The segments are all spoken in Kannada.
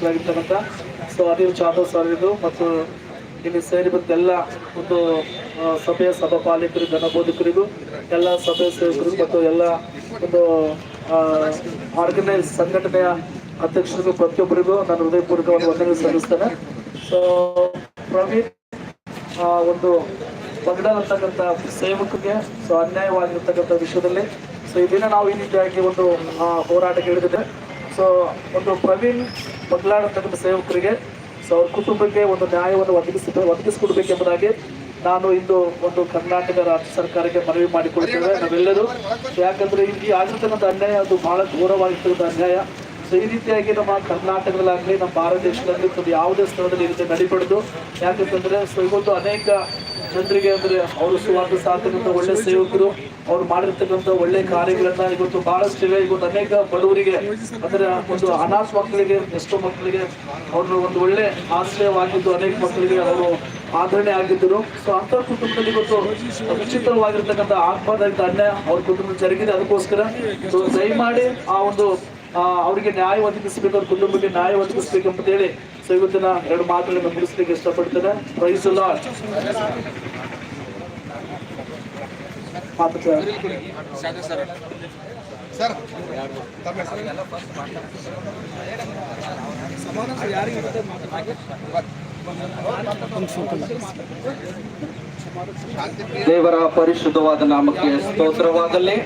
ಅಧ್ಯಕ್ಷರಾಗಿರ್ತಕ್ಕಂಥ ಸೊ ಅನಿಲ್ ಜಾಧವ್ ಸರ್ ಇದು. ಮತ್ತು ಇಲ್ಲಿ ಸೇರಿ ಬಂದ ಎಲ್ಲ ಒಂದು ಸಭೆಯ ಸಭಾಪಾಲಕರು ಜನಬೋಧಕರಿಗೂ ಎಲ್ಲ ಸಭೆ ಸೇವಕರಿಗೂ ಮತ್ತು ಎಲ್ಲ ಒಂದು ಆರ್ಗನೈಸ್ ಸಂಘಟನೆಯ ಅಧ್ಯಕ್ಷರಿಗೂ ಪ್ರತಿಯೊಬ್ಬರಿಗೂ ನಾನು ಹೃದಯಪೂರ್ವಕವಾಗಿ ವಂದನೆ ಸಲ್ಲಿಸ್ತೇನೆ. ಸೊ ಪ್ರವೀಣ್ ಒಂದು ಪಗಡಲ್ ಅಂತಕ್ಕಂಥ ಸೇವಕರಿಗೆ ಸೊ ಅನ್ಯಾಯವಾಗಿರ್ತಕ್ಕಂಥ ವಿಷಯದಲ್ಲಿ. ಸೊ ಇದನ್ನ ದಿನ ನಾವು ಈ ರೀತಿಯಾಗಿ ಒಂದು ಹೋರಾಟಕ್ಕೆ ಇಳಿದಿದೆ ಸೊ ಒಂದು ಪ್ರವೀಣ್ ಬಗ್ಲಾಡ್ ಅಂತಕ್ಕಂಥ ಸೇವಕರಿಗೆ ಸೊ ಅವ್ರ ಕುಟುಂಬಕ್ಕೆ ಒಂದು ನ್ಯಾಯವನ್ನು ಒದಗಿಸಿ ಒದಗಿಸಿಕೊಡ್ಬೇಕೆಂಬುದಾಗಿ ನಾನು ಇಂದು ಒಂದು ಕರ್ನಾಟಕ ರಾಜ್ಯ ಸರ್ಕಾರಕ್ಕೆ ಮನವಿ ಮಾಡಿಕೊಳ್ತೇವೆ ನಾವೆಲ್ಲರೂ. ಯಾಕಂದ್ರೆ ಇಲ್ಲಿ ಆಗಿರ್ತಕ್ಕಂಥ ಅನ್ಯಾಯ ಅದು ಬಹಳ ಘೋರವಾಗಿರ್ತಕ್ಕಂಥ ಅನ್ಯಾಯ. ಸೊ ಈ ರೀತಿಯಾಗಿ ನಮ್ಮ ಕರ್ನಾಟಕದಲ್ಲಾಗಲಿ, ನಮ್ಮ ಭಾರತ ದೇಶದಲ್ಲಿ ಒಂದು ಯಾವುದೇ ಸ್ಥಳದಲ್ಲಿ ಇರುತ್ತೆ ರೀತಿ ನಡಿಬಾರ್ದು. ಯಾಕಂತಂದ್ರೆ ಸೊ ಇವತ್ತು ಅನೇಕ ಜನರಿಗೆ ಅಂದರೆ ಅವರು ಸುವಾರ್ಥ ಸಾರ್ತಕ್ಕಂಥ ಒಳ್ಳೆ ಸೇವಕರು ಅವ್ರು ಮಾಡಿರ್ತಕ್ಕಂಥ ಒಳ್ಳೆ ಕಾರ್ಯಗಳನ್ನ ಇವತ್ತು ಬಹಳಷ್ಟು ಇವೆ ಇವತ್ತು ಅನೇಕ ಬಡವರಿಗೆ, ಅಂದ್ರೆ ಒಂದು ಅನಾಥ ಮಕ್ಕಳಿಗೆ, ಎಷ್ಟೋ ಮಕ್ಕಳಿಗೆ ಅವರು ಒಂದು ಒಳ್ಳೆ ಆಶ್ರಯವಾಗಿದ್ದು ಅನೇಕ ಮಕ್ಕಳಿಗೆ ಅವರು ಆಧರಣೆ ಆಗಿದ್ದರು. ಸೊ ಅಂತ ಕುಟುಂಬದಲ್ಲಿ ಇವತ್ತು ವಿಚಿತ್ರವಾಗಿರ್ತಕ್ಕಂಥ ಆತ್ಮದಾಯಕ ಅನ್ಯ ಅವ್ರ ಕುಟುಂಬ ಜರುಗಿದೆ. ಅದಕ್ಕೋಸ್ಕರ ಸೊ, ದಯಮಾಡಿ ಆ ಒಂದು ಅವರಿಗೆ ನ್ಯಾಯ ಒದಗಿಸಬೇಕು, ಅವ್ರ ಕುಟುಂಬಕ್ಕೆ ನ್ಯಾಯ ಒದಗಿಸ್ಬೇಕಂತ ಹೇಳಿ ಸೊ, ಇವತ್ತಿನ ಎರಡು ಮಾತುಗಳನ್ನು ಮುಗಿಸ್ಲಿಕ್ಕೆ ಇಷ್ಟಪಡ್ತೇನೆ. ಪ್ರೈಸ್ ಸರ್ ದೇವರ ಪರಿಶುದ್ಧವಾದ ನಾಮಕ್ಕೆ ಸ್ತೋತ್ರವಾಗಲಿ.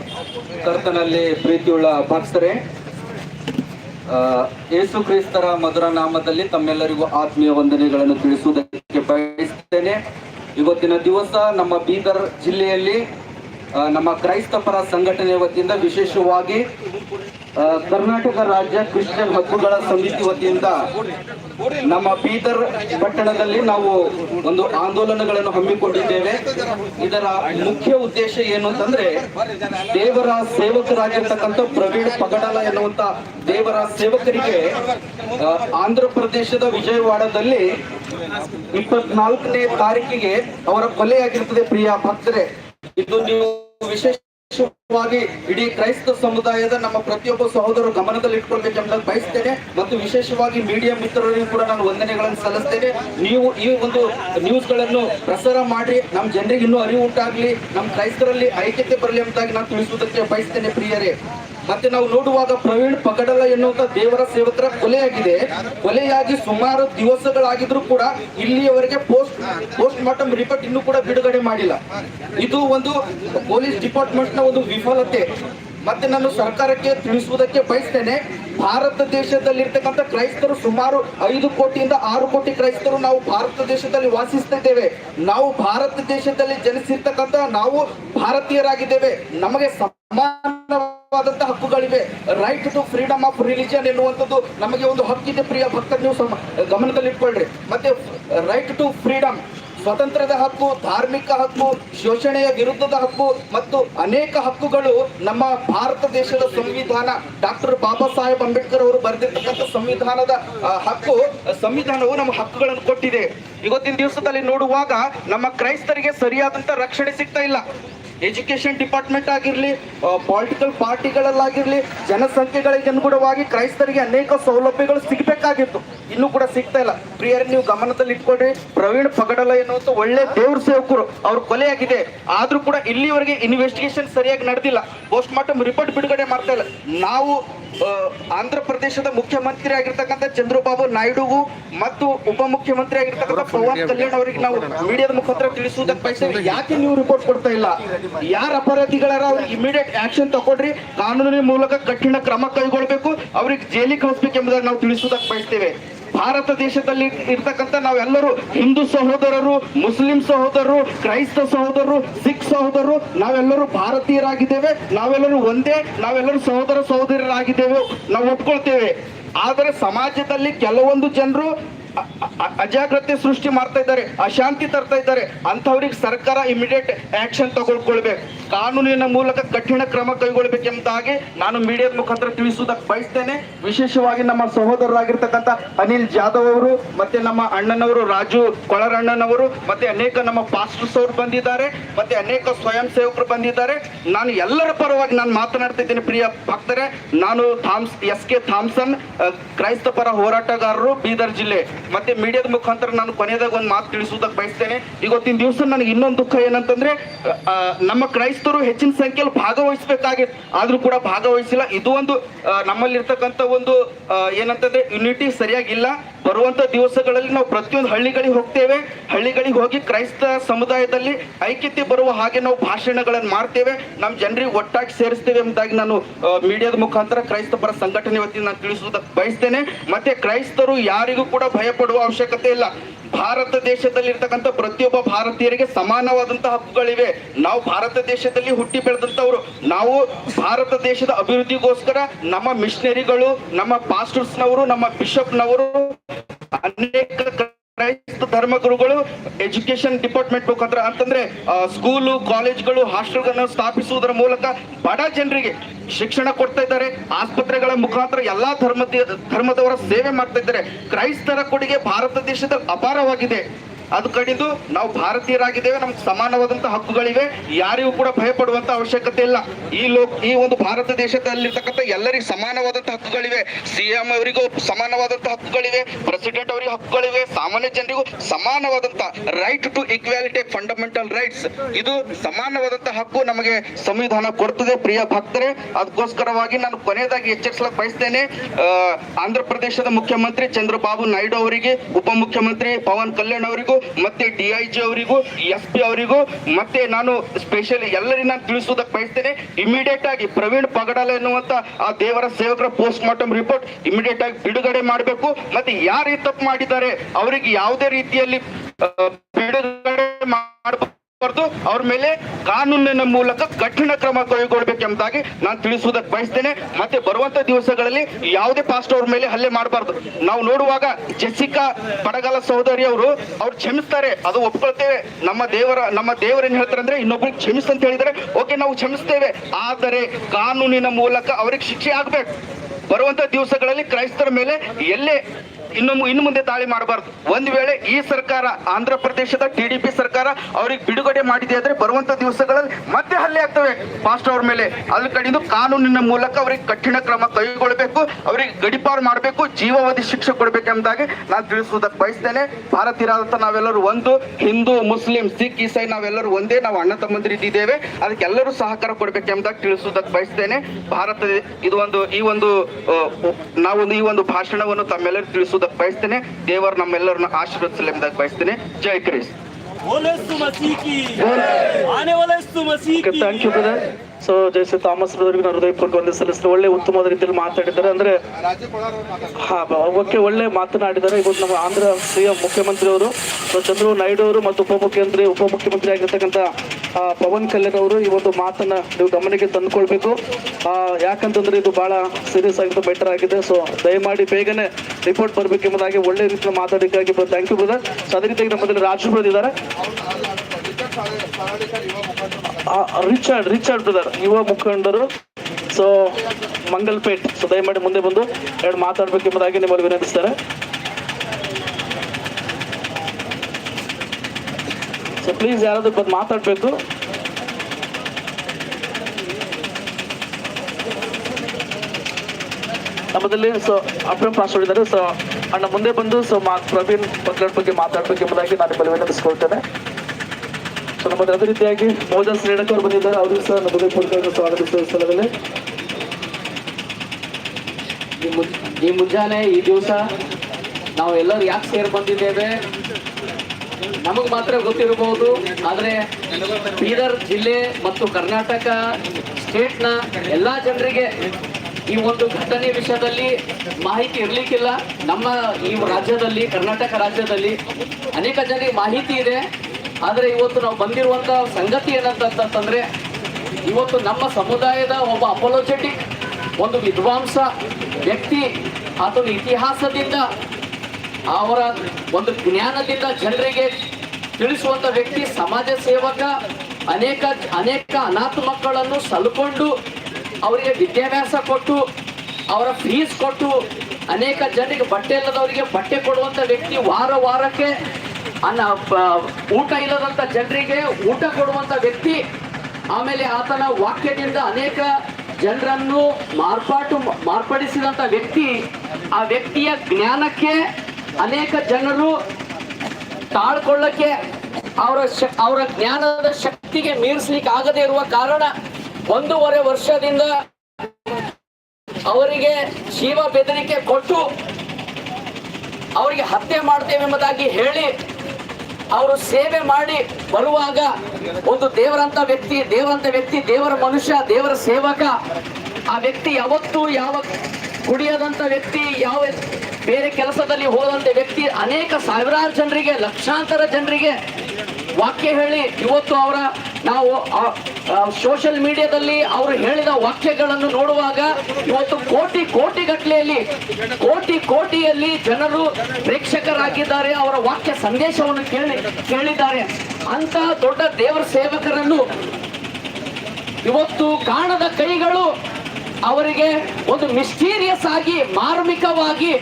ಕರ್ತನಲ್ಲಿ ಪ್ರೀತಿಯುಳ್ಳ ಭಕ್ತರೇ ಯೇಸು ಕ್ರಿಸ್ತರ ಮಧುರ ನಾಮದಲ್ಲಿ ತಮ್ಮೆಲ್ಲರಿಗೂ ಆತ್ಮೀಯ ವಂದನೆಗಳನ್ನು ತಿಳಿಸುವುದಕ್ಕೆ ಬಯಸುತ್ತೇನೆ ಇವತ್ತಿನ ದಿವಸ ನಮ್ಮ ಬೀದರ್ ಜಿಲ್ಲೆಯಲ್ಲಿ ನಮ್ಮ ಕ್ರೈಸ್ತ ಪರ ಸಂಘಟನೆ ವತಿಯಿಂದ ವಿಶೇಷವಾಗಿ ಕರ್ನಾಟಕ ರಾಜ್ಯ ಕ್ರಿಶ್ಚಿಯನ್ ಹಕ್ಕುಗಳ ಸಮಿತಿ ವತಿಯಿಂದ ನಮ್ಮ ಬೀದರ್ ಪಟ್ಟಣದಲ್ಲಿ ನಾವು ಒಂದು ಆಂದೋಲನಗಳನ್ನು ಹಮ್ಮಿಕೊಂಡಿದ್ದೇವೆ. ಇದರ ಮುಖ್ಯ ಉದ್ದೇಶ ಏನು ಅಂತಂದ್ರೆ, ದೇವರ ಸೇವಕರಾಗಿರ್ತಕ್ಕಂಥ ಪ್ರವೀಣ್ ಪಗಡಲ ಎನ್ನುವಂತ ದೇವರ ಸೇವಕರಿಗೆ ಆಂಧ್ರ ಪ್ರದೇಶದ ವಿಜಯವಾಡದಲ್ಲಿ ಇಪ್ಪತ್ನಾಲ್ಕನೇ ತಾರೀಕಿಗೆ ಅವರ ಕೊಲೆಯಾಗಿರ್ತದೆ ಪ್ರಿಯ ಭಕ್ತರೇ. ಇದು ನೀವು ವಿಶೇಷವಾಗಿ ಇಡೀ ಕ್ರೈಸ್ತ ಸಮುದಾಯದ ನಮ್ಮ ಪ್ರತಿಯೊಬ್ಬ ಸಹೋದರರು ಗಮನದಲ್ಲಿ ಇಟ್ಕೊಳ್ಬೇಕೆಂಬುದನ್ನು ಬಯಸ್ತೇನೆ. ಮತ್ತು ವಿಶೇಷವಾಗಿ ಮೀಡಿಯಾ ಮಿತ್ರರಿಗೂ ಕೂಡ ನಾನು ವಂದನೆಗಳನ್ನು ಸಲ್ಲಿಸ್ತೇನೆ. ನೀವು ಈ ಒಂದು ನ್ಯೂಸ್ಗಳನ್ನು ಪ್ರಸಾರ ಮಾಡಿ ನಮ್ಮ ಜನರಿಗೆ ಇನ್ನೂ ಅರಿವು ಉಂಟಾಗ್ಲಿ. ನಮ್ಮ ಕ್ರೈಸ್ತರಲ್ಲಿ ಐಕ್ಯತೆ ಬರಲಿ ಎಂಬುದಾಗಿ ನಾನು ತಿಳಿಸುವುದಕ್ಕೆ ಬಯಸ್ತೇನೆ ಪ್ರಿಯರೇ. ಮತ್ತೆ ನಾವು ನೋಡುವಾಗ ಪ್ರವೀಣ್ ಪಗಡಲ ಎನ್ನುವಂತ ದೇವರ ಸೇವಕರ ಕೊಲೆಯಾಗಿದೆ. ಕೊಲೆಯಾಗಿ ಸುಮಾರು ದಿವಸಗಳಾಗಿದ್ರು ಕೂಡ ಇಲ್ಲಿಯವರೆಗೆ ಪೋಸ್ಟ್ ಪೋಸ್ಟ್ ಮಾರ್ಟಮ್ ರಿಪೋರ್ಟ್ ಇನ್ನೂ ಕೂಡ ಬಿಡುಗಡೆ ಮಾಡಿಲ್ಲ. ಇದು ಒಂದು ಪೊಲೀಸ್ ಡಿಪಾರ್ಟ್ಮೆಂಟ್ನ ಒಂದು ವಿಫಲತೆ. ಮತ್ತೆ ನಾನು ಸರ್ಕಾರಕ್ಕೆ ತಿಳಿಸುವುದಕ್ಕೆ ಬಯಸ್ತೇನೆ, ಭಾರತ ದೇಶದಲ್ಲಿರ್ತಕ್ಕಂಥ ಕ್ರೈಸ್ತರು ಸುಮಾರು ಐದು ಕೋಟಿಯಿಂದ ಆರು ಕೋಟಿ ಕ್ರೈಸ್ತರು ನಾವು ಭಾರತ ದೇಶದಲ್ಲಿ ವಾಸಿಸ್ತಾ ಇದ್ದೇವೆ ನಾವು ಭಾರತ ದೇಶದಲ್ಲಿ ಜನಿಸಿರ್ತಕ್ಕಂಥ ನಾವು ಭಾರತೀಯರಾಗಿದ್ದೇವೆ. ನಮಗೆ ಸಮಾನವಾದಂತಹ ಹಕ್ಕುಗಳಿವೆ. Right to freedom of religion ಎನ್ನುವಂಥದ್ದು ನಮಗೆ ಒಂದು ಹಕ್ಕಿದೆ ಪ್ರಿಯ ಭಕ್ತ ನೀವು ಸಮ ಗಮನದಲ್ಲಿಟ್ಕೊಳ್ರಿ. ಮತ್ತೆ ರೈಟ್ ಟು ಫ್ರೀಡಮ್ ಸ್ವತಂತ್ರದ ಹಕ್ಕು, ಧಾರ್ಮಿಕ ಹಕ್ಕು, ಶೋಷಣೆಯ ವಿರುದ್ಧದ ಹಕ್ಕು ಮತ್ತು ಅನೇಕ ಹಕ್ಕುಗಳು ನಮ್ಮ ಭಾರತ ದೇಶದ ಸಂವಿಧಾನ. ಡಾಕ್ಟರ್ ಬಾಬಾ ಸಾಹೇಬ್ ಅಂಬೇಡ್ಕರ್ ಅವರು ಬರೆದಿರ್ತಕ್ಕಂಥ ಸಂವಿಧಾನದ ಹಕ್ಕು, ಸಂವಿಧಾನವು ನಮ್ಮ ಹಕ್ಕುಗಳನ್ನು ಕೊಟ್ಟಿದೆ. ಇವತ್ತಿನ ದಿವಸದಲ್ಲಿ ನೋಡುವಾಗ ನಮ್ಮ ಕ್ರೈಸ್ತರಿಗೆ ಸರಿಯಾದಂತ ರಕ್ಷಣೆ ಸಿಗ್ತಾ ಇಲ್ಲ. ಎಜುಕೇಶನ್ ಡಿಪಾರ್ಟ್ಮೆಂಟ್ ಆಗಿರಲಿ ಪೊಲಿಟಿಕಲ್ ಪಾರ್ಟಿಗಳಲ್ಲಾಗಿರಲಿ ಜನಸಂಖ್ಯೆಗಳಿಗೆ ಅನುಗುಣವಾಗಿ ಕ್ರೈಸ್ತರಿಗೆ ಅನೇಕ ಸೌಲಭ್ಯಗಳು ಸಿಗಬೇಕಾಗಿತ್ತು. ಇನ್ನೂ ಕೂಡ ಸಿಗ್ತಾ ಇಲ್ಲ. ಪ್ರಿಯರೇ ನೀವು ಗಮನದಲ್ಲಿ ಇಟ್ಕೊಳ್ರಿ. ಪ್ರವೀಣ್ ಪಗಡಲ ಎನ್ನುವಂತ ಒಳ್ಳೆ ದೇವ್ರ ಸೇವಕರು ಅವ್ರ ಕೊಲೆಯಾಗಿದೆ. ಆದ್ರೂ ಕೂಡ ಇಲ್ಲಿವರೆಗೆ ಇನ್ವೆಸ್ಟಿಗೇಷನ್ ಸರಿಯಾಗಿ ನಡೆದಿಲ್ಲ. ಪೋಸ್ಟ್ ಮಾರ್ಟಮ್ ರಿಪೋರ್ಟ್ ಬಿಡುಗಡೆ ಮಾಡ್ತಾ ಇಲ್ಲ. ನಾವು ಆಂಧ್ರ ಪ್ರದೇಶದ ಮುಖ್ಯಮಂತ್ರಿ ಆಗಿರ್ತಕ್ಕಂಥ ಚಂದ್ರಬಾಬು ನಾಯ್ಡುಗೂ ಮತ್ತು ಉಪಮುಖ್ಯಮಂತ್ರಿ ಆಗಿರ್ತಕ್ಕಂಥ ಪವನ್ ಕಲ್ಯಾಣ್ ಅವರಿಗೆ ನಾವು ಮೀಡಿಯಾದ ಮುಖಾಂತರ ತಿಳಿಸುವುದಕ್ಕೆ ಬಯಸ್ತೇವೆ. ಯಾಕೆ ನೀವು ರಿಪೋರ್ಟ್ ಕೊಡ್ತಾ ಇಲ್ಲ? ಯಾರ ಅಪರಾಧಿಗಳಾರ ಅವ್ರಿಗೆ ಇಮಿಡಿಯೇಟ್ ಆಕ್ಷನ್ ತಗೊಳ್ರಿ. ಕಾನೂನಿನ ಮೂಲಕ ಕಠಿಣ ಕ್ರಮ ಕೈಗೊಳ್ಬೇಕು. ಅವ್ರಿಗೆ ಜೈಲಿಗೆ ಕಳಿಸ್ಬೇಕು ಎಂಬುದಾಗಿ ನಾವು ತಿಳಿಸುವುದಕ್ಕೆ ಬಯಸ್ತೇವೆ. ಭಾರತ ದೇಶದಲ್ಲಿ ಇರ್ತಕ್ಕಂಥ ನಾವೆಲ್ಲರೂ ಹಿಂದೂ ಸಹೋದರರು, ಮುಸ್ಲಿಂ ಸಹೋದರರು, ಕ್ರೈಸ್ತ ಸಹೋದರರು, ಸಿಖ್ ಸಹೋದರರು, ನಾವೆಲ್ಲರೂ ಭಾರತೀಯರಾಗಿದ್ದೇವೆ. ನಾವೆಲ್ಲರೂ ಒಂದೇ, ನಾವೆಲ್ಲರೂ ಸಹೋದರ ಸಹೋದರರಾಗಿದ್ದೇವೆ. ನಾವು ಒಪ್ಕೊಳ್ತೇವೆ. ಆದರೆ ಸಮಾಜದಲ್ಲಿ ಕೆಲವೊಂದು ಜನರು ಅಜಾಗ್ರತೆ ಸೃಷ್ಟಿ ಮಾಡ್ತಾ ಇದ್ದಾರೆ, ಅಶಾಂತಿ ತರ್ತಾ ಇದ್ದಾರೆ. ಅಂಥವ್ರಿಗೆ ಸರ್ಕಾರ ಇಮಿಡಿಯೇಟ್ ಆಕ್ಷನ್ ತಗೊಳ್ಕೊಳ್ಬೇಕು. ಕಾನೂನಿನ ಮೂಲಕ ಕಠಿಣ ಕ್ರಮ ಕೈಗೊಳ್ಬೇಕೆಂಬುದಾಗಿ ನಾನು ಮೀಡಿಯಾದ ಮುಖಾಂತರ ತಿಳಿಸುವುದಕ್ಕೆ ಬಯಸ್ತೇನೆ. ವಿಶೇಷವಾಗಿ ನಮ್ಮ ಸಹೋದರರಾಗಿರ್ತಕ್ಕಂಥ ಅನಿಲ್ ಜಾಧವ್ ಅವರು, ಮತ್ತೆ ನಮ್ಮ ಅಣ್ಣನವರು ರಾಜು ಕೊಳರಣ್ಣನವರು, ಮತ್ತೆ ಅನೇಕ ನಮ್ಮ ಪಾಸ್ಟರ್ಸ್ ಅವರು ಬಂದಿದ್ದಾರೆ, ಮತ್ತೆ ಅನೇಕ ಸ್ವಯಂ ಸೇವಕರು ಬಂದಿದ್ದಾರೆ. ನಾನು ಎಲ್ಲರ ಪರವಾಗಿ ನಾನು ಮಾತನಾಡ್ತಾ ಇದ್ದೇನೆ ಪ್ರಿಯ ಭಕ್ತರೇ. ನಾನು ಥಾಮ್ಸ್, ಎಸ್ ಕೆ ಥಾಮ್ಸನ್ ಕ್ರೈಸ್ತ ಪರ ಹೋರಾಟಗಾರರು ಬೀದರ್ ಜಿಲ್ಲೆ. ಮತ್ತೆ ಮೀಡಿಯಾದ ಮುಖಾಂತರ ನಾನು ಕೊನೆಯದಾಗ ಒಂದು ಮಾತು ತಿಳಿಸುವುದಕ್ಕೆ ಬಯಸ್ತೇನೆ. ಇವತ್ತಿನ ದಿವಸ ನನಗೆ ಇನ್ನೊಂದು ದುಃಖ ಏನಂತಂದ್ರೆ ನಮ್ಮ ಕ್ರೈಸ್ತರು ಹೆಚ್ಚಿನ ಸಂಖ್ಯೆಯಲ್ಲಿ ಭಾಗವಹಿಸಬೇಕಾಗಿತ್ತು ಆದ್ರೂ ಕೂಡ ಭಾಗವಹಿಸಿಲ್ಲ. ಇದು ಒಂದು ನಮ್ಮಲ್ಲಿರ್ತಕ್ಕಂಥ ಒಂದು ಏನಂತಂದ್ರೆ ಯುನಿಟಿ ಸರಿಯಾಗಿಲ್ಲ. ಬರುವಂತ ದಿವಸಗಳಲ್ಲಿ ನಾವು ಪ್ರತಿಯೊಂದು ಹಳ್ಳಿಗಳಿಗೆ ಹೋಗ್ತೇವೆ. ಹಳ್ಳಿಗಳಿಗೆ ಹೋಗಿ ಕ್ರೈಸ್ತ ಸಮುದಾಯದಲ್ಲಿ ಐಕ್ಯತೆ ಬರುವ ಹಾಗೆ ನಾವು ಭಾಷಣಗಳನ್ನು ಮಾಡ್ತೇವೆ. ನಮ್ಮ ಜನರಿಗೆ ಒಟ್ಟಾಗಿ ಸೇರಿಸ್ತೇವೆ ಎಂಬುದಾಗಿ ನಾನು ಮೀಡಿಯಾದ ಮುಖಾಂತರ ಕ್ರೈಸ್ತ ಪರ ಸಂಘಟನೆ ವತಿಯಿಂದ ನಾನು ತಿಳಿಸುವುದಕ್ಕೆ ಬಯಸ್ತೇನೆ. ಮತ್ತೆ ಕ್ರೈಸ್ತರು ಯಾರಿಗೂ ಕೂಡ ಭಯ ಪಡುವ ಅವಶ್ಯಕತೆ ಇಲ್ಲ. ಭಾರತ ದೇಶದಲ್ಲಿ ಇರ್ತಕ್ಕಂಥ ಪ್ರತಿಯೊಬ್ಬ ಭಾರತೀಯರಿಗೆ ಸಮಾನವಾದಂತಹ ಹಕ್ಕುಗಳಿವೆ. ನಾವು ಭಾರತ ದೇಶದಲ್ಲಿ ಹುಟ್ಟಿ ಬೆಳೆದಂತವ್ರು ನಾವು ಭಾರತ ದೇಶದ ಅಭಿವೃದ್ಧಿಗೋಸ್ಕರ ನಮ್ಮ ಮಿಷನರಿಗಳು, ನಮ್ಮ ಪಾಸ್ಟರ್ಸ್ನವರು, ನಮ್ಮ ಬಿಷಪ್ನವರು ಅನೇಕ ಕ್ರೈಸ್ತ ಧರ್ಮಗುರುಗಳು ಎಜುಕೇಶನ್ ಡಿಪಾರ್ಟ್ಮೆಂಟ್ ಮುಖಾಂತರ ಅಂತಂದ್ರೆ ಸ್ಕೂಲು, ಕಾಲೇಜ್ಗಳು, ಹಾಸ್ಟೆಲ್ಗಳನ್ನು ಸ್ಥಾಪಿಸುವುದರ ಮೂಲಕ ಬಡ ಜನರಿಗೆ ಶಿಕ್ಷಣ ಕೊಡ್ತಾ ಇದ್ದಾರೆ. ಆಸ್ಪತ್ರೆಗಳ ಮುಖಾಂತರ ಎಲ್ಲಾ ಧರ್ಮದ, ಧರ್ಮದವರ ಸೇವೆ ಮಾಡ್ತಾ ಇದ್ದಾರೆ. ಕ್ರೈಸ್ತರ ಕೊಡುಗೆ ಭಾರತ ದೇಶದಲ್ಲಿ ಅಪಾರವಾಗಿದೆ. ಅದು ಕಡಿದು ನಾವು ಭಾರತೀಯರಾಗಿದ್ದೇವೆ, ನಮ್ಗೆ ಸಮಾನವಾದಂತಹ ಹಕ್ಕುಗಳಿವೆ, ಯಾರಿಗೂ ಕೂಡ ಭಯ ಪಡುವಂತ ಅವಶ್ಯಕತೆ ಇಲ್ಲ. ಈ ಲೋಕ್, ಈ ಒಂದು ಭಾರತ ದೇಶದಲ್ಲಿರ್ತಕ್ಕಂಥ ಎಲ್ಲರಿಗೂ ಸಮಾನವಾದಂತಹ ಹಕ್ಕುಗಳಿವೆ. ಸಿಎಂ ಅವರಿಗೂ ಸಮಾನವಾದಂತಹ ಹಕ್ಕುಗಳಿವೆ, ಪ್ರೆಸಿಡೆಂಟ್ ಅವರಿಗೆ ಹಕ್ಕುಗಳಿವೆ, ಸಾಮಾನ್ಯ ಜನರಿಗೂ ಸಮಾನವಾದಂತಹ right to equality fundamental rights ಇದು ಸಮಾನವಾದಂತಹ ಹಕ್ಕು ನಮಗೆ ಸಂವಿಧಾನ ಕೊಡ್ತದೆ, ಪ್ರಿಯ ಭಕ್ತರೇ. ಅದಕ್ಕೋಸ್ಕರವಾಗಿ ನಾನು ಕೊನೆಯದಾಗಿ ಎಚ್ಚರಿಸಲಕ್ಕೆ ಬಯಸ್ತೇನೆ ಆಂಧ್ರ ಪ್ರದೇಶದ ಮುಖ್ಯಮಂತ್ರಿ ಚಂದ್ರಬಾಬು ನಾಯ್ಡು ಅವರಿಗೆ, ಉಪಮುಖ್ಯಮಂತ್ರಿ ಪವನ್ ಕಲ್ಯಾಣ್ ಅವರಿಗೂ ಮತ್ತೆ ಡಿ ಐ ಜಿ ಅವರಿಗೂ ಎಸ್ ಪಿ ಅವರಿಗೂ, ಮತ್ತೆ ನಾನು ಸ್ಪೆಷಲಿ ಎಲ್ಲರಿಗೂ ನಾನು ತಿಳಿಸೋದಕ್ಕೆ ಬಯಸ್ತೇನೆ. ಇಮಿಡಿಯೇಟ್ ಆಗಿ ಪ್ರವೀಣ್ ಪಗಡಾಲ ಎನ್ನುವಂತ ಆ ದೇವರ ಸೇವಕರ ಪೋಸ್ಟ್ ಮಾರ್ಟಮ್ ರಿಪೋರ್ಟ್ ಇಮಿಡಿಯೇಟ್ ಆಗಿ ಬಿಡುಗಡೆ ಮಾಡಬೇಕು. ಮತ್ತೆ ಯಾರು ಈ ತಪ್ಪು ಮಾಡಿದ್ದಾರೆ, ಅವರಿಗೆ ಯಾವುದೇ ರೀತಿಯಲ್ಲಿ ಬಿಡುಗಡೆ ಬಿಡುಗಡೆ ಮಾಡಬಾರ್ದು ಅವ್ರ ಮೇಲೆ ಕಾನೂನಿನ ಮೂಲಕ ಕಠಿಣ ಕ್ರಮ ಕೈಗೊಳ್ಬೇಕೆಂಬುದಾಗಿ ನಾನು ತಿಳಿಸುವುದಕ್ಕೆ ಬಯಸ್ತೇನೆ. ಮತ್ತೆ ಬರುವಂತ ದಿವಸಗಳಲ್ಲಿ ಯಾವುದೇ ಪಾಸ್ಟ್ ಅವ್ರ ಮೇಲೆ ಹಲ್ಲೆ ಮಾಡಬಾರ್ದು. ನಾವು ನೋಡುವಾಗ ಜೆಸಿಕಾ ಪಡಗಲ ಸಹೋದರಿ ಅವರು, ಅವ್ರು ಕ್ಷಮಿಸ್ತಾರೆ, ಅದು ಒಪ್ಕೊಳ್ತೇವೆ. ನಮ್ಮ ದೇವರ, ನಮ್ಮ ದೇವರೇನು ಹೇಳ್ತಾರೆ ಅಂದ್ರೆ ಇನ್ನೊಬ್ರಿಗೆ ಕ್ಷಮಿಸ್ ಅಂತ ಹೇಳಿದ್ರೆ, ಓಕೆ, ನಾವು ಕ್ಷಮಿಸ್ತೇವೆ. ಆದರೆ ಕಾನೂನಿನ ಮೂಲಕ ಅವ್ರಿಗೆ ಶಿಕ್ಷೆ ಆಗ್ಬೇಕು. ಬರುವಂತ ದಿವಸಗಳಲ್ಲಿ ಕ್ರೈಸ್ತರ ಮೇಲೆ ಎಲ್ಲೇ ಇನ್ನು ಇನ್ನು ಮುಂದೆ ದಾಳಿ ಮಾಡಬಾರದು. ಒಂದ್ ವೇಳೆ ಈ ಸರ್ಕಾರ ಆಂಧ್ರ ಪ್ರದೇಶದ ಟಿಡಿಪಿ ಸರ್ಕಾರ ಅವ್ರಿಗೆ ಬಿಡುಗಡೆ ಮಾಡಿದೆ ಆದ್ರೆ ಬರುವಂತ ದಿವಸಗಳಲ್ಲಿ ಮತ್ತೆ ಹಲ್ಲೆ ಆಗ್ತವೆ. ಫಾಸ್ಟ್ ಅವ್ರ ಮೇಲೆ. ಅಲ್ಲಿ ಕಡೆಯಿಂದ ಕಾನೂನಿನ ಮೂಲಕ ಅವ್ರಿಗೆ ಕಠಿಣ ಕ್ರಮ ಕೈಗೊಳ್ಳಬೇಕು, ಅವರಿಗೆ ಗಡಿಪಾರು ಮಾಡಬೇಕು ಜೀವಾವಧಿ ಶಿಕ್ಷೆ ಕೊಡ್ಬೇಕೆಂಬುದಾಗಿ ನಾನು ತಿಳಿಸುವುದಕ್ಕೆ ಬಯಸ್ತೇನೆ. ಭಾರತೀಯರಾದಂತ ನಾವೆಲ್ಲರೂ ಒಂದು, ಹಿಂದೂ, ಮುಸ್ಲಿಂ, ಸಿಖ್ ಇಸೈ ನಾವೆಲ್ಲರೂ ಒಂದೇ, ನಾವು ಅಣ್ಣ ತಮ್ಮಂದಿರಿದ್ದೇವೆ ಅದಕ್ಕೆಲ್ಲರೂ ಸಹಕಾರ ಕೊಡ್ಬೇಕೆಂಬುದಾಗಿ ತಿಳಿಸುವುದಕ್ಕೆ ಬಯಸ್ತೇನೆ. ಭಾರತ ಇದು ಒಂದು ಈ ಒಂದು ನಾವು ಈ ಒಂದು ಭಾಷಣವನ್ನು ತಮ್ಮೆಲ್ಲರೂ ತಿಳಿಸುವುದಕ್ಕೆ ಎಂಬುದಾಗಿ ಬಯಸ್ತೇನೆ. ದೇವರು ನಮ್ಮೆಲ್ಲರನ್ನು ಆಶೀರ್ವದಿಸಲಿ ಎಂಬುದಾಗಿ ಬಯಸ್ತೇನೆ. ಜೈ ಕ್ರೀಸ್. ಸೊ ಜೈಸೆ ಥಾಮಸ್ ಬ್ರದರ್ಗೆ ನಾನು ಹೃದಯಪೂರ್ವಕ ಒಂದೇ ಸಲ್ಲಿಸಿದ್ರೆ ಒಳ್ಳೆ ಉತ್ತಮವಾದ ರೀತಿಯಲ್ಲಿ ಮಾತಾಡಿದ್ದಾರೆ. ಅಂದ್ರೆ ಹಾ ಓಕೆ ಒಳ್ಳೆ ಮಾತನಾಡಿದ್ದಾರೆ. ಇವತ್ತು ನಮ್ಮ ಆಂಧ್ರ ಸಿಎಂ ಮುಖ್ಯಮಂತ್ರಿ ಅವರು ಚಂದ್ರು ನಾಯ್ಡು ಅವರು ಮತ್ತು ಉಪಮುಖ್ಯಮಂತ್ರಿ ಉಪಮುಖ್ಯಮಂತ್ರಿ ಆಗಿರ್ತಕ್ಕಂಥ ಪವನ್ ಕಲ್ಯಾಣ್ ಅವರು ಈ ಒಂದು ಮಾತನ್ನ ನೀವು ಗಮನಕ್ಕೆ ತಂದುಕೊಳ್ಬೇಕು. ಯಾಕಂತಂದ್ರೆ ಇದು ಬಹಳ ಸೀರಿಯಸ್ ಆಗಿದ್ದು ಬೆಟರ್ ಆಗಿದೆ. ಸೊ ದಯಮಾಡಿ ಬೇಗನೆ ರಿಪೋರ್ಟ್ ಬರಬೇಕೆಂಬುದಾಗಿ ಒಳ್ಳೆ ರೀತಿಯಲ್ಲಿ ಮಾತಾಡೋದಕ್ಕಾಗಿ ಥ್ಯಾಂಕ್ ಯು ಬ್ರದರ್ ಸೊ ಅದೇ ರೀತಿಯಾಗಿ ನಮ್ಮಲ್ಲಿ ರಾಜು ಬ್ರದರ್ ಇದ್ದಾರೆ. ರಿಚರ್ಡ್ ರಿಚರ್ಡ್ ಬ್ರದರ್ ಯುವ ಮುಖಂಡರು. ಸೊ ಮಂಗಲ್ಪೇಟ್ ಸೊ ದಯಮಾಡಿ ಮುಂದೆ ಬಂದು ಎರಡು ಮಾತಾಡ್ಬೇಕೆಂಬುದಾಗಿ ನಿಮ್ಮಲ್ಲಿ ವಿನಂತಿಸ್ತಾರೆ. ಸೊ ಪ್ಲೀಸ್ ಯಾರಾದರೂ ಬಂದು ಮಾತಾಡಬೇಕು. ನಮ್ಮದಲ್ಲಿ ಸೊ ಅಪ್ರಮ್ ಪಾಸ್ ಇದ್ದಾರೆ. ಸೊ ಅಣ್ಣ ಮುಂದೆ ಬಂದು, ಸೊ ಮಾ ಪ್ರವೀಣ್ ಪಗ್ಲಡ್ ಬಗ್ಗೆ ಮಾತಾಡ್ಬೇಕೆಂಬುದಾಗಿ ನಾನು ಬಲಿ ವಿನಂತಿಸ್ಕೊಳ್ತೇನೆ. ಸೊ ನಮ್ಮ ಅದೇ ರೀತಿಯಾಗಿ ಮೋಜನ್ ಶ್ರೀಡಕ್ ಅವರು ಬಂದಿದ್ದಾರೆ. ಅವರು ಸಹ ನಮ್ಮ ಕೊಡ್ತಾ ಸ್ವಾಗತಿಸುವ ಸ್ಥಳದಲ್ಲಿ. ಈ ಮುಂಜಾನೆ ಈ ದಿವಸ ನಾವು ಎಲ್ಲರೂ ಯಾಕೆ ಸೇರಿ ಬಂದಿದ್ದೇವೆ? ನಮಗೆ ಮಾತ್ರ ಗೊತ್ತಿರಬಹುದು, ಆದರೆ ಬೀದರ್ ಜಿಲ್ಲೆ ಮತ್ತು ಕರ್ನಾಟಕ ಸ್ಟೇಟ್ನ ಎಲ್ಲ ಜನರಿಗೆ ಈ ಒಂದು ಘಟನೆ ವಿಷಯದಲ್ಲಿ ಮಾಹಿತಿ ಇರಲಿಕ್ಕಿಲ್ಲ. ನಮ್ಮ ಈ ರಾಜ್ಯದಲ್ಲಿ, ಕರ್ನಾಟಕ ರಾಜ್ಯದಲ್ಲಿ ಅನೇಕ ಜನರಿಗೆ ಮಾಹಿತಿ ಇದೆ. ಆದರೆ ಇವತ್ತು ನಾವು ಬಂದಿರುವಂಥ ಸಂಗತಿ ಏನಂತಂತಂದ್ರೆ, ಇವತ್ತು ನಮ್ಮ ಸಮುದಾಯದ ಒಬ್ಬ ಅಪೊಲೋಜೆಟಿಕ್ ಒಂದು ವಿದ್ವಾಂಸ ವ್ಯಕ್ತಿ ಆತನ ಇತಿಹಾಸದಿಂದ ಅವರ ಒಂದು ಜ್ಞಾನದಿಂದ ಜನರಿಗೆ ತಿಳಿಸುವಂತ ವ್ಯಕ್ತಿ, ಸಮಾಜ ಸೇವಕ, ಅನೇಕ ಅನೇಕ ಅನಾಥ ಮಕ್ಕಳನ್ನು ಸಲ್ಕೊಂಡು ಅವರಿಗೆ ವಿದ್ಯಾಭ್ಯಾಸ ಕೊಟ್ಟು, ಅವರ ಫೀಸ್ ಕೊಟ್ಟು, ಅನೇಕ ಜನರಿಗೆ ಬಟ್ಟೆ ಇಲ್ಲದವರಿಗೆ ಬಟ್ಟೆ ಕೊಡುವಂತ ವ್ಯಕ್ತಿ ವಾರ ವಾರಕ್ಕೆ ಅನ್ನ ಊಟ ಇಲ್ಲದಂತ ಜನರಿಗೆ ಊಟ ಕೊಡುವಂತ ವ್ಯಕ್ತಿ, ಆಮೇಲೆ ಆತನ ವಾಕ್ಯದಿಂದ ಅನೇಕ ಜನರನ್ನು ಮಾರ್ಪಾಟು, ಮಾರ್ಪಡಿಸಿದಂತ ವ್ಯಕ್ತಿ, ಆ ವ್ಯಕ್ತಿಯ ಜ್ಞಾನಕ್ಕೆ ಅನೇಕ ಜನರು ತಾಳ್ಕೊಳ್ಳಕ್ಕೆ ಅವರ ಅವರ ಜ್ಞಾನದ ಶಕ್ತಿಗೆ ಮೀರಿಸ್ಲಿಕ್ಕೆ ಆಗದೆ ಇರುವ ಕಾರಣ ಒಂದೂವರೆ ವರ್ಷದಿಂದ ಅವರಿಗೆ ಜೀವ ಬೆದರಿಕೆ ಕೊಟ್ಟು ಅವರಿಗೆ ಹತ್ಯೆ ಮಾಡ್ತೇವೆ ಎಂಬುದಾಗಿ ಹೇಳಿ ಅವರು ಸೇವೆ ಮಾಡಿ ಬರುವಾಗ ಒಂದು ದೇವರಂತ ವ್ಯಕ್ತಿ ದೇವರಂತ ವ್ಯಕ್ತಿ, ದೇವರ ಮನುಷ್ಯ, ದೇವರ ಸೇವಕ, ಆ ವ್ಯಕ್ತಿ ಯಾವತ್ತೂ ಯಾವ ಕುಡಿಯದಂತ ವ್ಯಕ್ತಿ, ಯಾವ ಬೇರೆ ಕೆಲಸದಲ್ಲಿ ಹೋದಂತ ವ್ಯಕ್ತಿ ಅನೇಕ ಸಾವಿರಾರು ಜನರಿಗೆ, ಲಕ್ಷಾಂತರ ಜನರಿಗೆ ವಾಕ್ಯ ಹೇಳಿ, ಇವತ್ತು ಅವರ ನಾವು ಸೋಷಿಯಲ್ ಮೀಡಿಯಾದಲ್ಲಿ ಅವರು ಹೇಳಿದ ವಾಕ್ಯಗಳನ್ನು ನೋಡುವಾಗ ಇವತ್ತು ಕೋಟಿ ಕೋಟಿ ಗಟ್ಟಲೆಯಲ್ಲಿ ಕೋಟಿ ಕೋಟಿಯಲ್ಲಿ ಜನರು ಪ್ರೇಕ್ಷಕರಾಗಿದ್ದಾರೆ, ಅವರ ವಾಕ್ಯ ಸಂದೇಶವನ್ನು ಕೇಳಿ, ಕೇಳಿದ್ದಾರೆ. ಅಂತ ದೊಡ್ಡ ದೇವರ ಸೇವಕರನ್ನು ಇವತ್ತು ಕಾಣದ ಕೈಗಳು ಅವರಿಗೆ ಒಂದು ಮಿಸ್ಟೀರಿಯಸ್ ಆಗಿ, ಮಾರ್ಮಿಕವಾಗಿ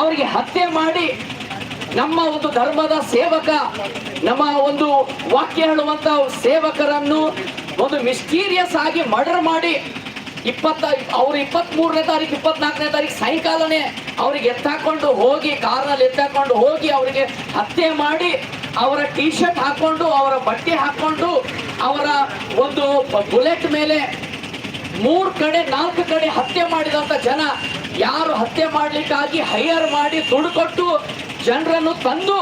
ಅವರಿಗೆ ಹತ್ಯೆ ಮಾಡಿ ನಮ್ಮ ಒಂದು ಧರ್ಮದ ಸೇವಕ, ನಮ್ಮ ಒಂದು ವಾಕ್ಯ ಹೇಳುವಂತ ಸೇವಕರನ್ನು ಒಂದು ಮಿಸ್ಟೀರಿಯಸ್ ಆಗಿ ಮರ್ಡರ್ ಮಾಡಿ ಇಪ್ಪತ್ತ, ಅವ್ರು ಇಪ್ಪತ್ತ್ ಮೂರನೇ ತಾರೀಕು ಇಪ್ಪತ್ನಾಲ್ಕನೇ ತಾರೀಕು ಸಾಯಂಕಾಲನೇ ಅವ್ರಿಗೆ ಎತ್ತಾಕೊಂಡು ಹೋಗಿ, ಕಾರ್ನಲ್ಲಿ ಎತ್ತಾಕೊಂಡು ಹೋಗಿ ಅವರಿಗೆ ಹತ್ಯೆ ಮಾಡಿ ಅವರ ಟಿ ಶರ್ಟ್ ಹಾಕೊಂಡು, ಅವರ ಬಟ್ಟೆ ಹಾಕೊಂಡು, ಅವರ ಒಂದು ಬುಲೆಟ್ ಮೇಲೆ ಮೂರು ಕಡೆ, ನಾಲ್ಕು ಕಡೆ ಹತ್ಯೆ ಮಾಡಿದಂತ ಜನ ಯಾರು ಹತ್ಯೆ ಮಾಡ್ಲಿಕ್ಕಾಗಿ ಹೈಯರ್ ಮಾಡಿ ದುಡ್ಡು ಕೊಟ್ಟು ಜನರನ್ನು ತಂದು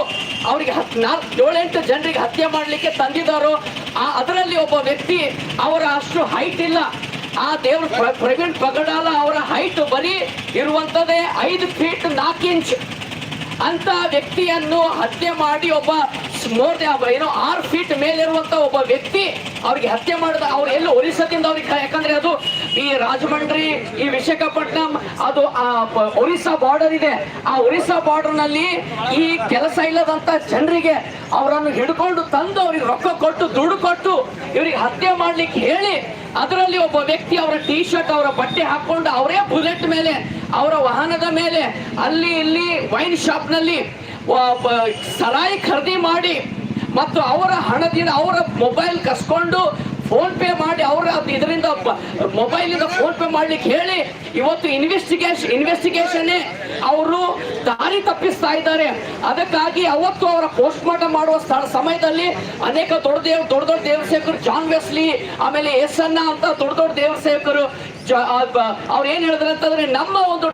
ಅವರಿಗೆ ಹತ್ ನಾಲ್ಕು ಏಳೆಂಟು ಜನರಿಗೆ ಹತ್ಯೆ ಮಾಡಲಿಕ್ಕೆ ತಂದಿದ್ದಾರೋ, ಆ ಅದರಲ್ಲಿ ಒಬ್ಬ ವ್ಯಕ್ತಿ ಅವರ ಅಷ್ಟು ಹೈಟ್ ಇಲ್ಲ. ಆ ದೇವ್ರ ಪ್ರ- ಪ್ರವೀಣ್ ಪಗಡಾಲ ಅವರ ಹೈಟ್ ಬರೀ ಇರುವಂತದೇ ಐದು ಫೀಟ್ ನಾಲ್ಕು ಇಂಚ್ ಅಂತ ವ್ಯಕ್ತಿಯನ್ನು ಹತ್ಯೆ ಮಾಡಿ ಒಬ್ಬ ಮೋರ್ ಏನೋ ಆರು ಫೀಟ್ ಮೇಲಿರುವಂತ ಒಬ್ಬ ವ್ಯಕ್ತಿ ಅವ್ರಿಗೆ ಹತ್ಯೆ ಮಾಡಿದ, ಅವ್ರು ಎಲ್ಲ ಒರಿಸ್ಸಾದಿಂದ ಅವ್ರಿಗೆ ಯಾಕಂದ್ರೆ ಅದು ಈ ರಾಜಮಂಡ್ರಿ, ಈ ವಿಶಾಖಪಟ್ಟಣಂ ಅದು ಆ ಒರಿಸ್ಸಾ ಬಾರ್ಡರ್ ಇದೆ. ಆ ಒರಿಸ್ಸಾ ಬಾರ್ಡರ್ನಲ್ಲಿ ಈ ಕೆಲಸ ಇಲ್ಲದಂತ ಜನರಿಗೆ ಅವರನ್ನು ಹಿಡ್ಕೊಂಡು ತಂದು ಅವ್ರಿಗೆ ರೊಕ್ಕ ಕೊಟ್ಟು, ದುಡ್ಡು ಕೊಟ್ಟು ಇವ್ರಿಗೆ ಹತ್ಯೆ ಮಾಡ್ಲಿಕ್ಕೆ ಹೇಳಿ ಅದರಲ್ಲಿ ಒಬ್ಬ ವ್ಯಕ್ತಿ ಅವರ ಟಿ ಶರ್ಟ್ ಅವರ ಬಟ್ಟೆ ಹಾಕೊಂಡು ಅವರೇ ಬುಲೆಟ್ ಮೇಲೆ, ಅವರ ವಾಹನದ ಮೇಲೆ ಅಲ್ಲಿ ಇಲ್ಲಿ ವೈನ್ ಶಾಪ್ನಲ್ಲಿ ಸರಾಯಿ ಖರೀದಿ ಮಾಡಿ ಮತ್ತು ಅವರ ಹಣದಿಂದ ಅವರ ಮೊಬೈಲ್ ಕಸ್ಕೊಂಡು ಫೋನ್ ಪೇ ಮಾಡಿ ಅವರ ಇದರಿಂದ ಮೊಬೈಲ್ ಇಂದ ಫೋನ್ ಪೇ ಮಾಡ್ಲಿಕ್ಕೆ ಹೇಳಿ ಇವತ್ತು ಇನ್ವೆಸ್ಟಿಗೇಷನ್ ಇನ್ವೆಸ್ಟಿಗೇಷನ್ ಅವರು ದಾರಿ ತಪ್ಪಿಸ್ತಾ ಇದ್ದಾರೆ. ಅದಕ್ಕಾಗಿ ಅವತ್ತು ಅವರ ಪೋಸ್ಟ್ ಮಾರ್ಟಮ್ ಮಾಡುವ ಸ್ಥಳ ಸಮಯದಲ್ಲಿ ಅನೇಕ ದೊಡ್ಡ ದೇವ್, ದೊಡ್ಡ ದೊಡ್ಡ ದೇವಸೇವಕರು, ಜಾನ್ ವೆಸ್ಲಿ, ಆಮೇಲೆ ಎಸ್ ಅನ್ನ ಅಂತ ದೊಡ್ಡ ದೊಡ್ಡ ದೇವಸೇವಕರು ಅವ್ರು ಏನ್ ಹೇಳಿದ್ರು ಅಂತಂದ್ರೆ, ನಮ್ಮ ಒಂದು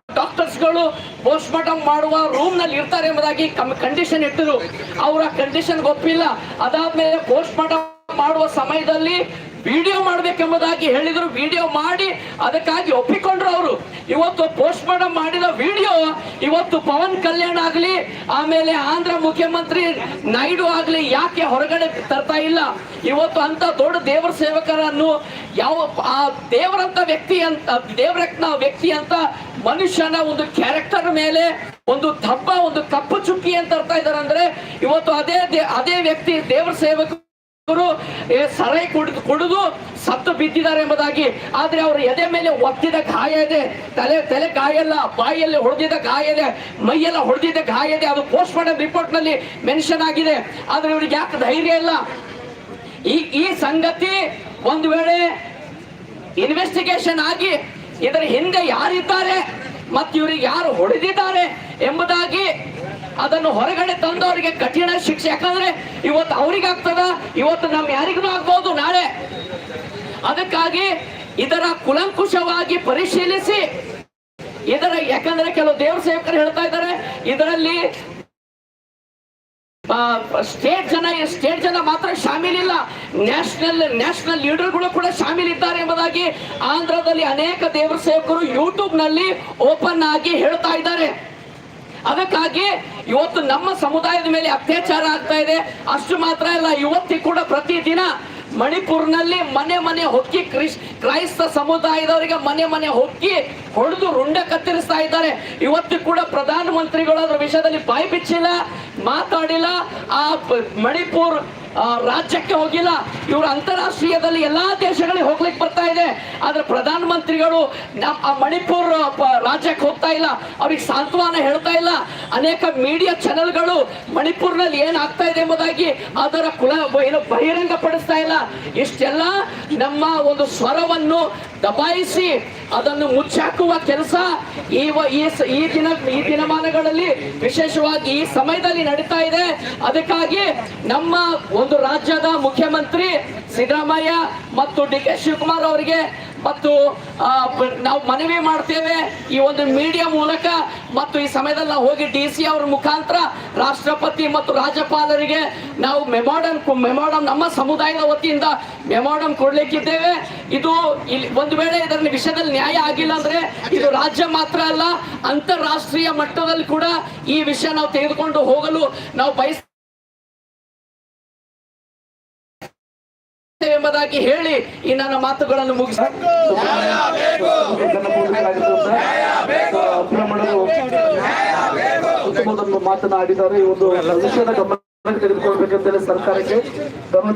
ಡಾಕ್ಟರ್ಸ್ಗಳು ಪೋಸ್ಟ್ ಮಾರ್ಟಮ್ ಮಾಡುವ ರೂಮ್ನಲ್ಲಿ ಇರ್ತಾರೆ ಎಂಬುದಾಗಿ ಕಂಡೀಷನ್ ಇಟ್ಟರು ಅವರ ಕಂಡೀಷನ್ ಗೊತ್ತಿಲ್ಲ. ಅದಾದ್ಮೇಲೆ ಪೋಸ್ಟ್ ಮಾರ್ಟಮ್ ಮಾಡುವ ಸಮಯದಲ್ಲಿ ವಿಡಿಯೋ ಮಾಡಬೇಕೆಂಬುದಾಗಿ ಹೇಳಿದ್ರು. ವಿಡಿಯೋ ಮಾಡಿ ಅದಕ್ಕಾಗಿ ಒಪ್ಪಿಕೊಂಡ್ರು ಅವರು. ಇವತ್ತು ಪೋಸ್ಟ್ ಮಾರ್ಟಮ್ ಮಾಡಿದ ವಿಡಿಯೋ ಇವತ್ತು ಪವನ್ ಕಲ್ಯಾಣ್ ಆಗಲಿ, ಆಮೇಲೆ ಆಂಧ್ರ ಮುಖ್ಯಮಂತ್ರಿ ನಾಯ್ಡು ಆಗಲಿ ಯಾಕೆ ಹೊರಗಡೆ ತರ್ತಾ ಇಲ್ಲ? ಇವತ್ತು ಅಂತ ದೊಡ್ಡ ದೇವರ ಸೇವಕರನ್ನು ಯಾವ ಆ ದೇವರಂತ ವ್ಯಕ್ತಿ ಅಂತ ದೇವರತ್ನ ವ್ಯಕ್ತಿ ಅಂತ ಮನುಷ್ಯನ ಒಂದು ಕ್ಯಾರೆಕ್ಟರ್ ಮೇಲೆ ಒಂದು ದಬ್ಬ, ಒಂದು ಕಪ್ಪು ಚುಕ್ಕಿ ಅಂತ ಇದ್ದಾರೆ ಅಂದ್ರೆ ಇವತ್ತು ಅದೇ ಅದೇ ವ್ಯಕ್ತಿ ದೇವರ ಸೇವಕರು ಏ ಸರೈ ಕುಡಿದು ಕುಡಿದು ಸತ್ತು ಬಿದ್ದಿದ್ದಾರೆ ಎಂಬುದಾಗಿ. ಆದ್ರೆ ಅವರು ಎದೆ ಮೇಲೆ ಒತ್ತಿದ ಗಾಯ ಇದೆ. ತಲೆ ತಲೆ ಗಾಯ ಇಲ್ಲ ಬಾಯಲ್ಲಿ ಹೊಡೆದಿದ್ದ ಗಾಯ ಇದೆ. ಮೈಯೆಲ್ಲ ಹೊಡೆದಿದ್ದ ಗಾಯ ಇದೆ. ಅದು ಪೋಸ್ಟ್ ಮಾರ್ಟಮ್ ರಿಪೋರ್ಟ್ನಲ್ಲಿ ಮೆನ್ಷನ್ ಆಗಿದೆ. ಆದ್ರೆ ಇವ್ರಿಗೆ ಯಾಕೆ ಧೈರ್ಯ ಇಲ್ಲ? ಈ ಈ ಸಂಗತಿ ಒಂದು ವೇಳೆ ಇನ್ವೆಸ್ಟಿಗೇಷನ್ ಆಗಿ ಇದರ ಹಿಂದೆ ಯಾರಿದ್ದಾರೆ ಮತ್ತು ಇವ್ರಿಗೆ ಯಾರು ಹೊಡೆದಿದ್ದಾರೆ ಎಂಬುದಾಗಿ ಅದನ್ನು ಹೊರಗಡೆ ತಂದವರಿಗೆ ಕಠಿಣ ಶಿಕ್ಷೆ. ಯಾಕಂದ್ರೆ ಇವತ್ತು ಅವ್ರಿಗೆ ಆಗ್ತದ, ಇವತ್ತು ನಮ್ ಯಾರಿಗೂ ಆಗ್ಬಹುದು ನಾಳೆ. ಅದಕ್ಕಾಗಿ ಇದರ ಕುಲಂಕುಷವಾಗಿ ಪರಿಶೀಲಿಸಿ ಇದರ, ಯಾಕಂದ್ರೆ ಕೆಲವು ದೇವ್ರ ಸೇವಕರು ಹೇಳ್ತಾ ಇದ್ದಾರೆ, ಇದರಲ್ಲಿ ಸ್ಟೇಟ್ ಜನ ಸ್ಟೇಟ್ ಜನ ಮಾತ್ರ ಶಾಮೀಲಿಲ್ಲ. ನ್ಯಾಷನಲ್ ನ್ಯಾಷನಲ್ ಲೀಡರ್ಗಳು ಕೂಡ ಶಾಮೀಲಿದ್ದಾರೆ ಎಂಬುದಾಗಿ ಆಂಧ್ರದಲ್ಲಿ ಅನೇಕ ದೇವರ ಸೇವಕರು ಯೂಟ್ಯೂಬ್ನಲ್ಲಿ ಓಪನ್ ಆಗಿ ಹೇಳ್ತಾ ಇದ್ದಾರೆ. ಅದಕ್ಕಾಗಿ ಇವತ್ತು ನಮ್ಮ ಸಮುದಾಯದ ಮೇಲೆ ಅತ್ಯಾಚಾರ ಆಗ್ತಾ ಇದೆ. ಅಷ್ಟು ಮಾತ್ರ ಇಲ್ಲ ಇವತ್ತಿ ಕೂಡ ಪ್ರತಿದಿನ ಮಣಿಪುರ್ನಲ್ಲಿ ಮನೆ ಮನೆ ಹೊಕ್ಕಿ ಕ್ರಿಸ್ ಕ್ರೈಸ್ತ ಸಮುದಾಯದವರಿಗೆ ಮನೆ ಮನೆ ಹೊಕ್ಕಿ ಹೊಡೆದು ರುಂಡ ಕತ್ತರಿಸ್ತಾ ಇದ್ದಾರೆ. ಇವತ್ತು ಕೂಡ ಪ್ರಧಾನಮಂತ್ರಿಗಳು ಅದರ ವಿಷಯದಲ್ಲಿ ಬಾಯಿ ಬಿಚ್ಚಿಲ್ಲ, ಮಾತಾಡಿಲ್ಲ. ಆ ಮಣಿಪುರ್ ರಾಜ್ಯಕ್ಕೆ ಹೋಗಿಲ್ಲ. ಇವರು ಅಂತಾರಾಷ್ಟ್ರೀಯದಲ್ಲಿ ಎಲ್ಲಾ ದೇಶಗಳಿಗೆ ಹೋಗ್ಲಿಕ್ಕೆ ಬರ್ತಾ ಇದೆ. ಆದ್ರೆ ಪ್ರಧಾನಮಂತ್ರಿಗಳು ನಮ್ಮ ಆ ಮಣಿಪುರ್ ರಾಜ್ಯಕ್ಕೆ ಹೋಗ್ತಾ ಇಲ್ಲ. ಅವ್ರಿಗೆ ಸಾಂತ್ವನ ಹೇಳ್ತಾ ಇಲ್ಲ. ಅನೇಕ ಮೀಡಿಯಾ ಚಾನೆಲ್ಗಳು ಮಣಿಪುರ್ನಲ್ಲಿ ಏನಾಗ್ತಾ ಇದೆ ಎಂಬುದಾಗಿ ಅದರ ಕುಲ ಏನು ಬಹಿರಂಗ ಪಡಿಸ್ತಾ ಇಲ್ಲ. ಇಷ್ಟೆಲ್ಲ ನಮ್ಮ ಒಂದು ಸ್ವರವನ್ನು ದಬಾಯಿಸಿ ಅದನ್ನು ಮುಚ್ಚಾಕುವ ಕೆಲಸ ಈ ಈ ದಿನ ಈ ದಿನಮಾನಗಳಲ್ಲಿ ವಿಶೇಷವಾಗಿ ಈ ಸಮಯದಲ್ಲಿ ನಡೀತಾ ಇದೆ. ಅದಕ್ಕಾಗಿ ನಮ್ಮ ಒಂದು ರಾಜ್ಯದ ಮುಖ್ಯಮಂತ್ರಿ ಸಿದ್ದರಾಮಯ್ಯ ಮತ್ತು ಡಿ ಕೆ ಶಿವಕುಮಾರ್ ಅವರಿಗೆ ಮತ್ತು ನಾವು ಮನವಿ ಮಾಡ್ತೇವೆ ಈ ಒಂದು ಮೀಡಿಯಾ ಮೂಲಕ ಮತ್ತು ಈ ಸಮಯದಲ್ಲಿ ನಾವು ಹೋಗಿ ಡಿ ಸಿ ಅವರ ಮುಖಾಂತರ ರಾಷ್ಟ್ರಪತಿ ಮತ್ತು ರಾಜ್ಯಪಾಲರಿಗೆ ನಾವು ಮೆಮೋಡಮ್ ಮೆಮೋಡಮ್ ನಮ್ಮ ಸಮುದಾಯದ ವತಿಯಿಂದ ಮೆಮೋಡಮ್ ಕೊಡ್ಲಿಕ್ಕಿದ್ದೇವೆ. ಇದು ಇಲ್ಲಿ ಒಂದು ವೇಳೆ ಇದರ ವಿಷಯದಲ್ಲಿ ನ್ಯಾಯ ಆಗಿಲ್ಲ ಅಂದ್ರೆ ಇದು ರಾಜ್ಯ ಮಾತ್ರ ಅಲ್ಲ, ಅಂತಾರಾಷ್ಟ್ರೀಯ ಮಟ್ಟದಲ್ಲಿ ಕೂಡ ಈ ವಿಷಯ ನಾವು ತೆಗೆದುಕೊಂಡು ಹೋಗಲು ನಾವು ಬಯಸ್ ಎಂಬುದಾಗಿ ಹೇಳಿ ಈ ನನ್ನ ಮಾತುಗಳನ್ನು ಮುಗಿಸ. ಉತ್ತಮವಾದ ಮಾತನಾಡಿದ್ದಾರೆ. ಒಂದು ವಿಷಯದ ಗಮನ ತೆಗೆದುಕೊಳ್ಬೇಕಂತೇಳಿ ಸರ್ಕಾರಕ್ಕೆ ಗಮನ